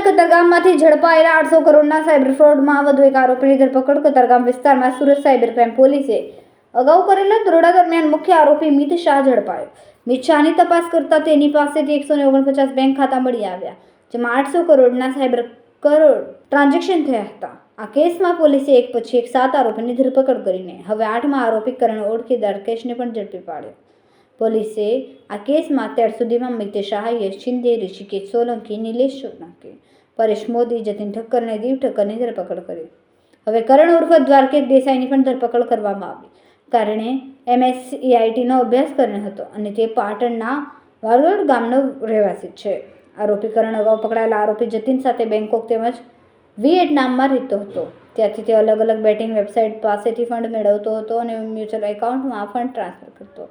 ઉનાના કતરગામમાંથી ઝડપાયેલા આઠસો કરોડના સાયબર ફ્રોડમાં વધુ એક આરોપીની ધરપકડ કતરગામ વિસ્તારમાં સુરત સાયબર ક્રાઇમ પોલીસે અગાઉ કરેલા દરોડા દરમિયાન મુખ્ય આરોપી મિત શાહ ઝડપાયો. મિત શાહની તપાસ કરતા તેની પાસેથી એકસો ઓગણપચાસ બેંક ખાતા મળી આવ્યા, જેમાં આઠસો કરોડના સાયબર કરોડ ટ્રાન્ઝેક્શન થયા હતા. આ કેસમાં પોલીસે એક પછી એક સાત આરોપીની ધરપકડ કરીને હવે આઠમા આરોપી કરણ ઓળખીદાર કેશને પણ ઝડપી પાડ્યો. પોલીસે આ કેસમાં અત્યાર સુધીમાં મિતેશ શાહ, યશ શિંદે, ઋષિકેશ સોલંકી, નિલેશ સોલંકી પરેશ મોદી જતીન ઠક્કર અને દીવ ઠક્કરની ધરપકડ કરી. હવે કરણ ઉર્ફ દ્વારકેશ દેસાઈની પણ ધરપકડ કરવામાં આવી. કારણે એમએસઈઆઈટીનો અભ્યાસ કર્યો હતો અને તે પાટણના વાલોડ ગામનો રહેવાસી છે. આરોપી કરણ અગાઉ પકડાયેલા આરોપી જતીન સાથે બેંકોક તેમજ વિયેટનામમાં રહેતો હતો. ત્યાંથી તે અલગ અલગ બેટિંગ વેબસાઇટ પાસેથી ફંડ મેળવતો હતો અને મ્યુચ્યુઅલ એકાઉન્ટમાં ફંડ ટ્રાન્સફર કરતો.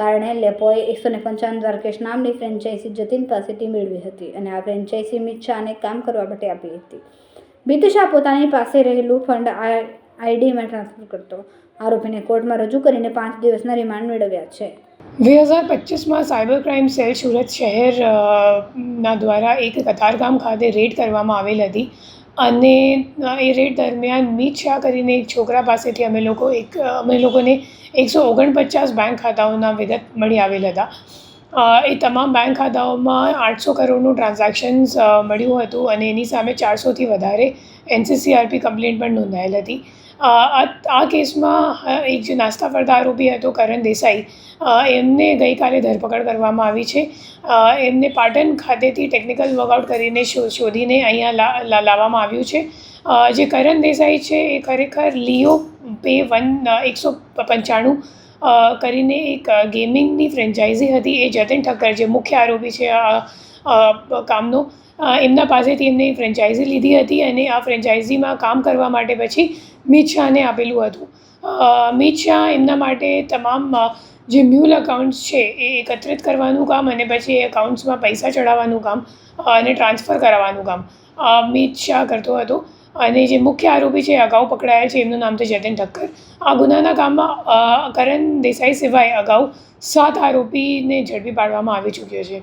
કારણે લેપોએ એકસો ને પંચાવન દ્વારકેશ નામની ફ્રેન્ચાઇઝી જતીન પાસેથી મેળવી હતી અને આ ફ્રેન્ચાઇઝી મિત શાહને કામ કરવા માટે આપી હતી. મિત શાહ પોતાની પાસે રહેલું ફંડ આઈડીમાં ટ્રાન્સફર કરતો. આરોપીને કોર્ટમાં રજૂ કરીને પાંચ દિવસના રિમાન્ડ મેળવ્યા છે. બે હજાર પચીસમાં સાયબર ક્રાઇમ સેલ સુરત શહેર ના દ્વારા એક કતારગામ ખાતે રેડ કરવામાં આવેલ હતી. અને એ રેડ દરમિયાન મીત શાહ કરીને એક છોકરા પાસેથી અમે લોકો એક અમે લોકોને એકસો ઓગણપચાસ બેંક ખાતાઓના વિગત મળી આવેલ હતા. એ તમામ બેંક ખાતાઓમાં આઠસો કરોડનું ટ્રાન્ઝેક્શન્સ મળ્યું હતું અને એની સામે ચારસોથી વધારે એનસીસીઆરપી કમ્પ્લેન્ટ પણ નોંધાયેલ હતી. આ કેસમાં એક જે નાસ્તા ફરતા આરોપી હતો, કરણ દેસાઈ એમને ગઈકાલે ધરપકડ કરવામાં આવી છે. એમને પાટણ ખાતેથી ટેકનિકલ વર્કઆઉટ કરીને શોધીને અહીંયા લાવવામાં આવ્યું છે. જે કરણ દેસાઈ છે, એ ખરેખર લિયો પે વન એકસો પંચાણું કરીને એક ગેમિંગની ફ્રેન્ચાઇઝી હતી. એ જતિન ઠક્કર જે મુખ્ય આરોપી છે આ કામનો એમના પાસેથી એમને ફ્રેન્ચાઇઝી લીધી હતી અને આ ફ્રેન્ચાઇઝીમાં કામ કરવા માટે પછી મિત શાહને આપેલું હતું. મિત શાહ એમના માટે તમામ જે મ્યુલ અકાઉન્ટ્સ છે એ એકત્રિત કરવાનું કામ અને પછી એ અકાઉન્ટ્સમાં પૈસા ચડાવવાનું કામ અને ટ્રાન્સફર કરાવવાનું કામ મિત શાહ કરતો હતો. અને જે મુખ્ય આરોપી છે અગાઉ પકડાયા છે, એમનું નામ છે જતીન ઠક્કર. આ ગુનાના કામમાં કરણ દેસાઈ સિવાય અગાઉ સાત આરોપીને ઝડપી પાડવામાં આવી ચૂક્યો છે.